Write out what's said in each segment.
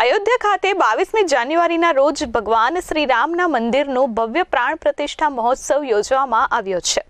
અયોધ્યા ખાતે બાવીસમી જાન્યુઆરીના રોજ ભગવાન શ્રી રામના મંદિરનું ભવ્ય પ્રાણ પ્રતિષ્ઠા મહોત્સવ યોજવામાં આવ્યો છે.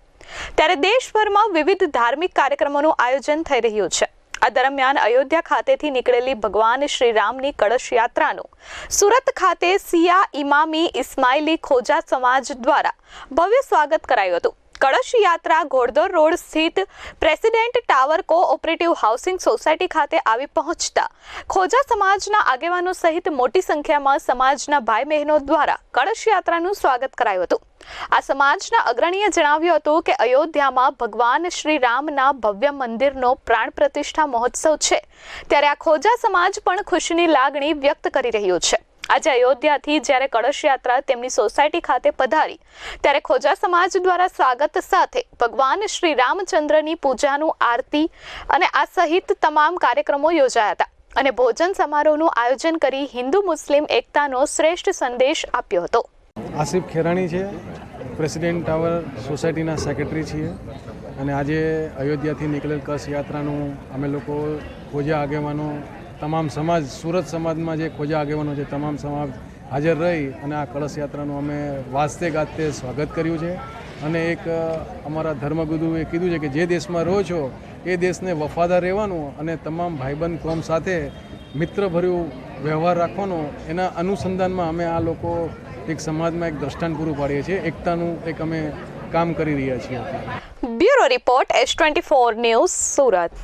ત્યારે દેશભરમાં વિવિધ ધાર્મિક કાર્યક્રમોનું આયોજન થઈ રહ્યું છે. આ દરમિયાન અયોધ્યા ખાતેથી નીકળેલી ભગવાન શ્રી રામની કળશ યાત્રાનું સુરત ખાતે સિયા ઇમામી ઇસ્માઇલી ખોજા સમાજ દ્વારા ભવ્ય સ્વાગત કરાયું હતું. કળશ યાત્રા ઘોડદોર રોડ સ્થિત president tower cooperative housing society ખાતે આવી પહોંચતા ખોજા સમાજના આગેવાનો સહિત મોટી સંખ્યામાં સમાજના ભાઈ બહેનો દ્વારા કળશ યાત્રાનું સ્વાગત કરાયું હતું. આ સમાજના અગ્રણીએ જણાવ્યું હતું કે અયોધ્યામાં ભગવાન શ્રી રામના ભવ્ય મંદિરનો પ્રાણ પ્રતિષ્ઠા મહોત્સવ છે. ત્યારે આ ખોજા સમાજ પણ ખુશીની લાગણી વ્યક્ત કરી રહ્યું છે. આજે અયોધ્યાથી જ્યારે કળશ યાત્રા તેમની સોસાયટી ખાતે પધારી, ત્યારે ખોજા સમાજ દ્વારા સ્વાગત સાથે ભગવાન શ્રી રામચંદ્રની પૂજાનું આરતી અને આ સહિત તમામ કાર્યક્રમો યોજાયા હતા અને ભોજન સમારોહનું આયોજન કરી હિન્દુ મુસ્લિમ એકતાનો શ્રેષ્ઠ સંદેશ આપ્યો હતો. આસિફ ખેરાણી છે, પ્રેસિડેન્ટ ટાવર સોસાયટીના સેક્રેટરી છીએ અને આજે અયોધ્યાથી નીકળેલ કસ યાત્રાનું અમે લોકો ખોજા આગેવાનો તમામ સમાજ, સુરત સમાજમાં જે ખોજા આગેવાનો છે, તમામ સમાજ હાજર રહી અને આ કળશ યાત્રાનું અમે વાસ્તે ગાતે સ્વાગત કર્યું છે. અને એક અમારા ધર્મગુરુએ કીધું છે કે જે દેશમાં રહો છો, એ દેશને વફાદાર રહેવાનું અને તમામ ભાઈબંધ કોમ સાથે મિત્રભર્યું વ્યવહાર રાખવાનો, એના અનુસંધાનમાં અમે આ લોકો એક સમાજમાં એક દ્રષ્ટાંત પૂરું પાડીએ છીએ. એકતાનું એક અમે કામ કરી રહ્યા છીએ. Bureau report S twenty four news Surat.